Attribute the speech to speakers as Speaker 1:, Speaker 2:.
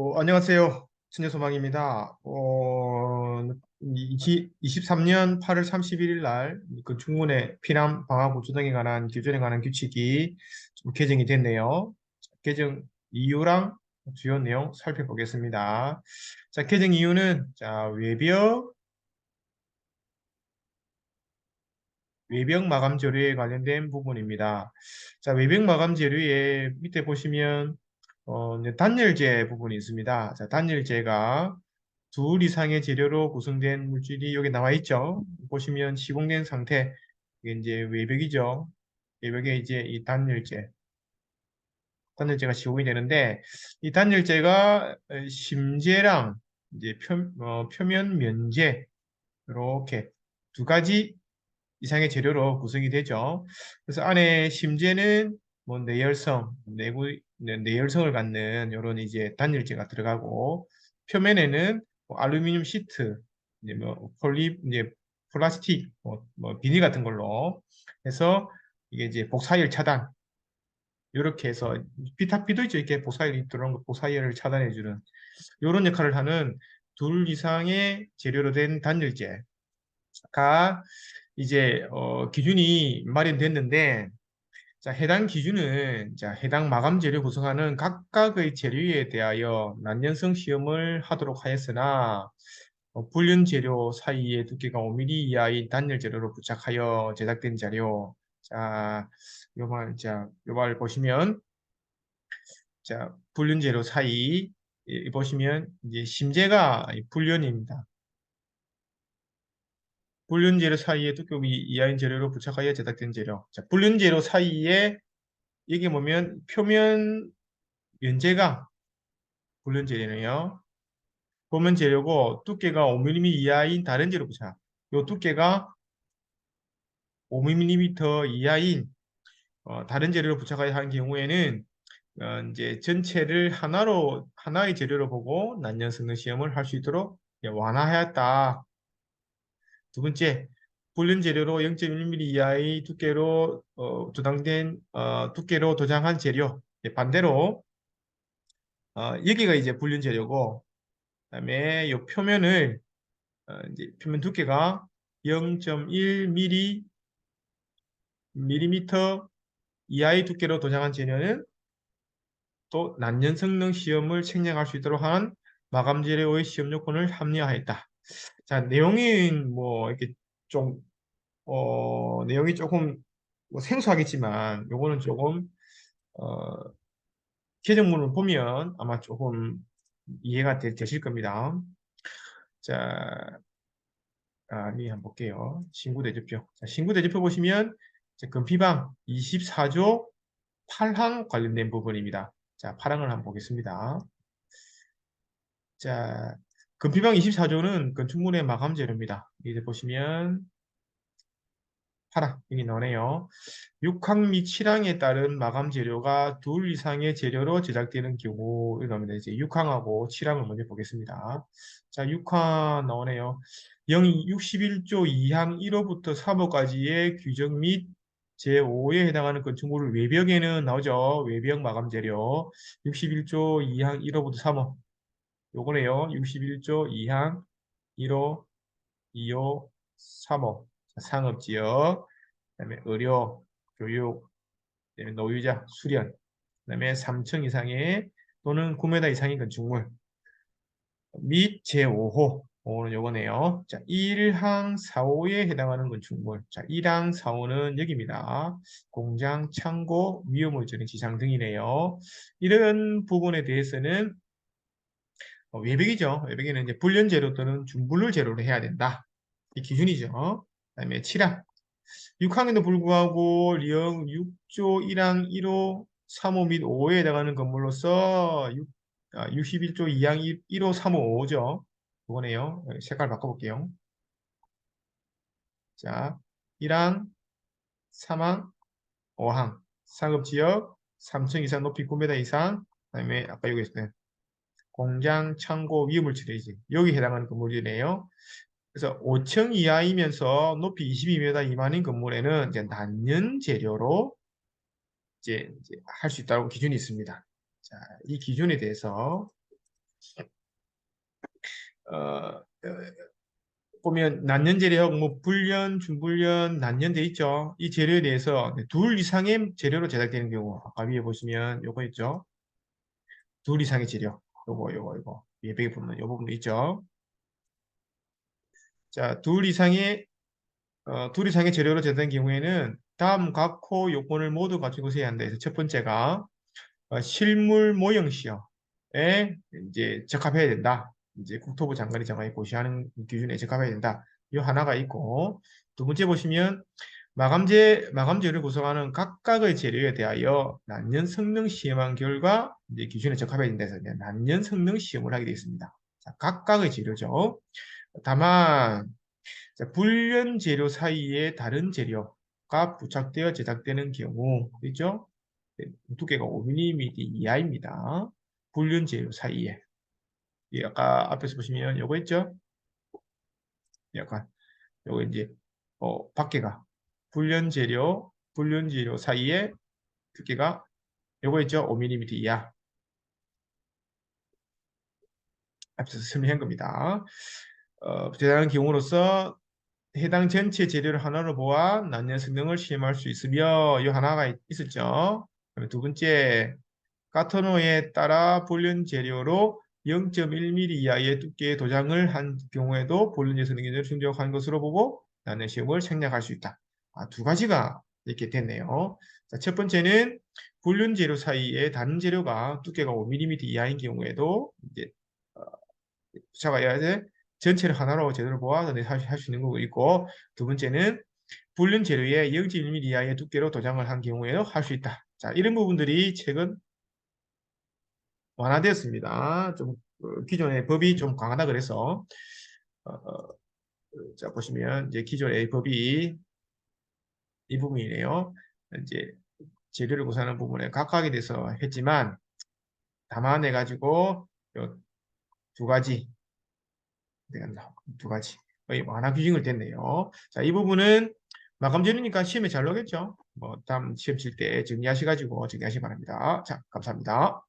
Speaker 1: 어, 안녕하세요. 천여소망입니다. 어, 23년 8월 31일 날그 중문의 피난 방학 우주등에 관한 규정에 관한 규칙이 좀 개정이 됐네요. 개정 이유랑 주요 내용 살펴보겠습니다. 자, 개정 이유는 자, 외벽 외벽 마감 재료에 관련된 부분입니다. 자, 외벽 마감 재료에 밑에 보시면 어, 단열재 부분이 있습니다. 자, 단열재가 둘 이상의 재료로 구성된 물질이 여기 나와 있죠. 보시면 시공된 상태, 이게 이제 외벽이죠. 외벽에 이제 이 단열재, 단열재가 시공이 되는데 이 단열재가 심재랑 이제 표, 어, 표면 면재 이렇게 두 가지 이상의 재료로 구성이 되죠. 그래서 안에 심재는 뭐 내열성, 내부 내열성을 갖는 이런 이제 단열재가 들어가고 표면에는 뭐 알루미늄 시트, 이제 뭐 폴리 이제 플라스틱, 뭐, 뭐 비닐 같은 걸로 해서 이게 이제 복사열 차단. 이렇게 해서 비타피도 있죠. 이렇게 복사열이 들어온 거 복사열을 차단해 주는. 이런 역할을 하는 둘 이상의 재료로 된 단열재가 이제 어, 기준이 마련됐는데 자, 해당 기준은 자, 해당 마감 재료 구성하는 각각의 재료에 대하여 난연성 시험을 하도록 하였으나 어, 불륜 재료 사이의 두께가 5mm 이하인 단열 재료로 부착하여 제작된 자료. 자, 요말 자, 요말 보시면 자, 불륜 재료 사이 이 보시면 이제 심재가 불륜입니다. 불륜 재료 사이에 두께이 이하인 재료로 부착하여 제작된 재료. 자, 불륜 재료 사이에 이게 보면 표면 면재가 불륜 재료네요. 표면 재료고 두께가 5mm 이하인 다른 재료 부착. 요 두께가 5mm 이하인 어, 다른 재료로 부착하여 한 경우에는 어, 이제 전체를 하나로 하나의 재료로 보고 난연 성능 시험을 할 수 있도록 완화하였다. 두 번째, 불륜 재료로 0.1mm 이하의 두께로 어, 도장된 어, 두께로 도장한 재료. 예, 반대로 어, 여기가 이제 불륜 재료고, 그다음에 이 표면을 어, 이제 표면 두께가 0.1mm 밀리미터 이하의 두께로 도장한 재료는 또 난연 성능 시험을 책량할 수 있도록 한 마감 재료의 시험 요건을 합리화했다. 자, 내용이 뭐 이렇게 좀 어, 내용이 조금 뭐 생소하겠지만 요거는 조금 어, 개정문을 보면 아마 조금 이해가 되, 실 겁니다. 자, 아, 미 한번 볼게요. 신구 대조표. 자, 신구 대조표 보시면 금피방 24조 8항 관련된 부분입니다. 자, 8항을 한번 보겠습니다. 자, 금피방 24조는 건축물의 마감 재료입니다. 이제 보시면 파랑 여기 나오네요. 6항 및 7항에 따른 마감 재료가 둘 이상의 재료로 제작되는 경우 이겁니다. 이제 6항하고 7항을 먼저 보겠습니다. 자, 6항 나오네요. 0 61조 2항 1호부터 3호까지의 규정 및 제5에 해당하는 건축물 외벽에는 나오죠. 외벽 마감 재료 61조 2항 1호부터 3호 요거네요. 61조 2항 1호, 2호, 3호 상업지역, 그다음에 의료, 교육, 그다음에 노유자, 수련, 그다음에 3층 이상의 또는 9m 이상의 건축물 및 제5호 5호는 요거네요. 자, 1항 4호에 해당하는 건축물. 자, 1항 4호는 여기입니다. 공장, 창고, 위험물질의 지상 등이네요. 이런 부분에 대해서는 어, 외벽이죠. 외벽에는 이제 불륜 재료 또는 중불률 재료로 해야 된다. 이 기준이죠. 그다음에 7항. 6항에도 불구하고 리형 6조 1항 1호 3호 및 5호에 해당하는 건물로서 6, 아, 61조 2항 1, 호 3호 5죠. 이거네요. 색깔 바꿔볼게요. 자, 1항, 3항, 5항. 상업지역 3층 이상 높이 9m 이상. 그 다음에 아까 여기 있어요. 공장, 창고, 위험물질이지. 여기 해당하는 건물이네요. 그래서 5층 이하이면서 높이 22m 미만인 건물에는 이제 난연 재료로 이제, 이제 할 수 있다고 기준이 있습니다. 자, 이 기준에 대해서 어, 어, 보면 난년 재료하고 뭐 불련, 중불련, 난년 돼 있죠. 이 재료에 대해서 둘 이상의 재료로 제작되는 경우 아까 위에 보시면 요거 있죠. 둘 이상의 재료. 요거 요거 요거 베개 부분 요 부분도 있죠. 자, 둘 이상의 어, 둘 이상의 재료로 제작된 경우에는 다음 각호 요건을 모두 갖추고 있어야 한다. 그래서 첫 번째가 어, 실물 모형 시험에 이제 적합해야 된다. 이제 국토부 장관이 정하게 고시하는 기준에 적합해야 된다. 이 하나가 있고 두 번째 보시면 마감재 마감재를 구성하는 각각의 재료에 대하여 난년 성능 시험한 결과 이제 기준에 적합해야 된다 해서 난년 성능 시험을 하게 되어 있습니다. 자, 각각의 재료죠. 다만 자, 불련 재료 사이에 다른 재료가 부착되어 제작되는 경우 그죠? 두께가 5mm 이하입니다. 불륜 재료 사이에. 이 아까 앞에서 보시면 요거 있죠? 약간 요거 이제 어 밖에가 불륜 재료, 불륜 재료 사이에 두께가 요거 있죠? 5mm 이하. 앞에서 설명한 겁니다. 어, 제작하는 경우로서 해당 전체 재료를 하나로 보아 난년 성능을 시험할 수 있으며 이 하나가 있- 있었죠. 두 번째 카토노에 따라 불륜 재료로 0.1mm 이하의 두께의 도장을 한 경우에도 불륜 재성 기준을 충족한 것으로 보고 난년 시험을 생략할 수 있다. 아, 두 가지가 이렇게 됐네요. 자, 첫 번째는 불륜 재료 사이에 다른 재료가 두께가 5mm 이하인 경우에도 이제 어, 부착해야 돼. 전체를 하나로 제대로 보아 할수 있는 거고 있고 두 번째는 불륜 재료에 0.1mm 이하의 두께로 도장을 한 경우에도 할 수 있다. 자, 이런 부분들이 최근 완화되었습니다. 좀 어, 기존의 법이 좀 강하다 그래서 어, 어, 자 보시면 이제 기존의 법이 이 부분이네요. 이제 재료를 구사하는 부분에 각각에 대해서 했지만 담아내 가지고 두 가지 두 가지 거의 완화 규정을 됐네요. 자, 이 부분은 마감제로니까 시험에 잘 나오겠죠. 뭐 다음 시험 칠 때 정리하셔 가지고 정리하시기 바랍니다. 자, 감사합니다.